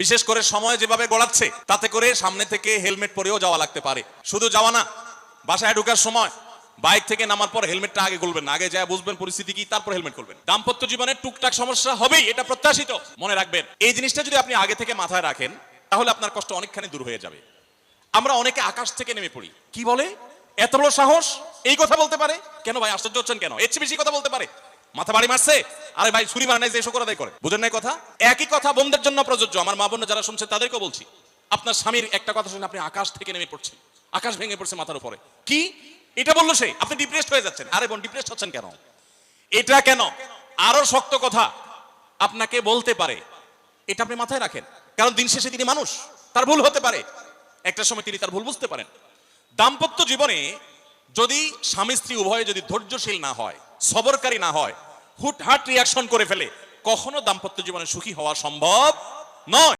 বিশেষ করে সময় যেভাবে গড়াচ্ছে, তাতে করে সামনে থেকে হেলমেট পরেও যাওয়া লাগতে পারে। শুধু যাওয়া না, বাসায় ঢোকার সময় বাইক থেকে নামার পর হেলমেটটা আগে খুলবেন আগে যা বুঝবেন পরিস্থিতি কি, তারপর হেলমেট খুলবেন। দাম্পত্য জীবনে টুকটাক সমস্যা হবেই, এটা প্রত্যাশিত। মনে রাখবেন, এই জিনিসটা যদি আপনি আগে থেকে মাথায় রাখেন, তাহলে আপনার কষ্ট অনেকখানি দূর হয়ে যাবে। আমরা অনেকে আকাশ থেকে নেমে পড়ি। কি বলে? এত বড় সাহস? এই কথা বলতে পারে? কেন ভাই, আশ্চর্য হচ্ছেন কেন? এর চেয়ে বেশি কথা বলতে পারে? মাথা বাড়ি মারছে? আরে ভাই ছুরি মারা নাই যে এসব করে বুঝেন নাই কথা? একই কথা বোনদের জন্য প্রযোজ্য। আমার মা বোন যারা শুনছে, তাদেরকেও বলছি। আপনার স্বামীর একটা কথা শুনে আপনি আকাশ থেকে নেমে পড়ছেন। আকাশ ভেঙে পড়ছে মাথার উপরে। কি? এটা বলল সে? আপনি ডিপ্রেসড হয়ে যাচ্ছেন। আরে বোন ডিপ্রেসড হচ্ছেন কেন? এটা কেন? আরও শক্ত কথা। আপনাকে বলতে পারে। এটা আপনি মাথায় রাখেন। কারণ দিন শেষে তিনি মানুষ। তার ভুল হতে পারে। একটা সময় তিনি তার ভুল বুঝতে পারেন। দাম্পত্য জীবনে যদি স্বামী স্ত্রী উভয়ে যদি ধৈর্যশীল না হয়, সবরকারী না হয় হুটহাট রিয়াকশন করে ফেলে। কখনো দাম্পত্য জীবনে সুখী হওয়া সম্ভব নয়।